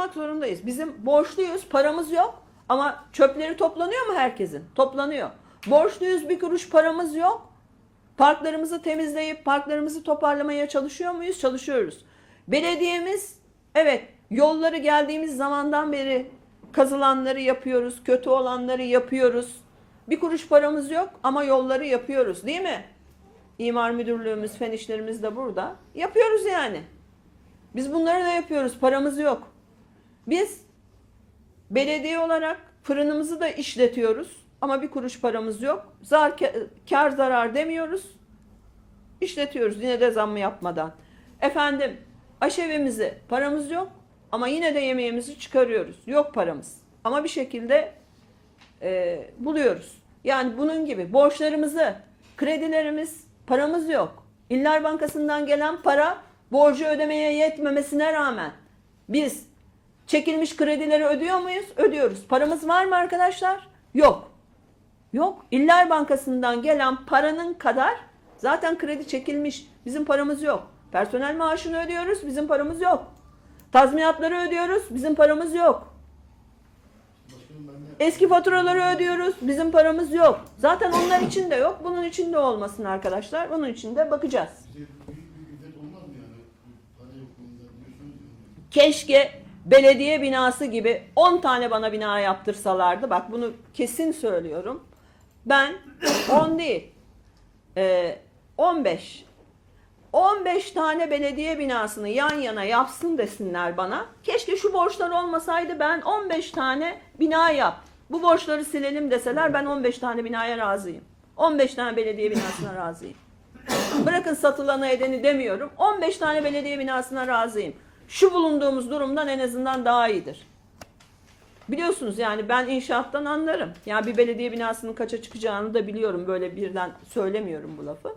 yapmak zorundayız. Bizim borçluyuz, paramız yok ama çöpleri toplanıyor mu herkesin? Toplanıyor. Borçluyuz, bir kuruş paramız yok. Parklarımızı temizleyip parklarımızı toparlamaya çalışıyor muyuz? Çalışıyoruz. Belediyemiz evet yolları geldiğimiz zamandan beri kazılanları yapıyoruz, kötü olanları yapıyoruz. Bir kuruş paramız yok ama yolları yapıyoruz değil mi? İmar müdürlüğümüz, fen işlerimiz de burada. Yapıyoruz yani. Biz bunları da yapıyoruz. Paramız yok. Biz belediye olarak fırınımızı da işletiyoruz. Ama bir kuruş paramız yok. Zar, kar zarar demiyoruz. İşletiyoruz yine de zammı yapmadan. Efendim aşevimizi paramız yok ama yine de yemeğimizi çıkarıyoruz. Yok paramız. Ama bir şekilde e, buluyoruz. Yani bunun gibi borçlarımızı, kredilerimiz, paramız yok. İller Bankası'ndan gelen para borcu ödemeye yetmemesine rağmen biz çekilmiş kredileri ödüyor muyuz? Ödüyoruz. Paramız var mı arkadaşlar? Yok. Yok. İller Bankası'ndan gelen paranın kadar zaten kredi çekilmiş. Bizim paramız yok. Personel maaşını ödüyoruz. Bizim paramız yok. Tazminatları ödüyoruz. Bizim paramız yok. Eski faturaları ödüyoruz. Bizim paramız yok. Zaten onlar için de yok. Bunun için de olmasın arkadaşlar. Bunun için de bakacağız. Keşke belediye binası gibi 10 tane bana bina yaptırsalardı. Bak bunu kesin söylüyorum. Ben 10 değil. e, 15. 15 tane belediye binasını yan yana yapsın desinler bana. Keşke şu borçlar olmasaydı ben 15 tane bina yap. Bu borçları silelim deseler ben 15 tane binaya razıyım. 15 tane belediye binasına razıyım. Bırakın satılanı edeni demiyorum. 15 tane belediye binasına razıyım. Şu bulunduğumuz durumdan en azından daha iyidir. Biliyorsunuz yani ben inşaattan anlarım. Yani bir belediye binasının kaça çıkacağını da biliyorum. Böyle birden söylemiyorum bu lafı.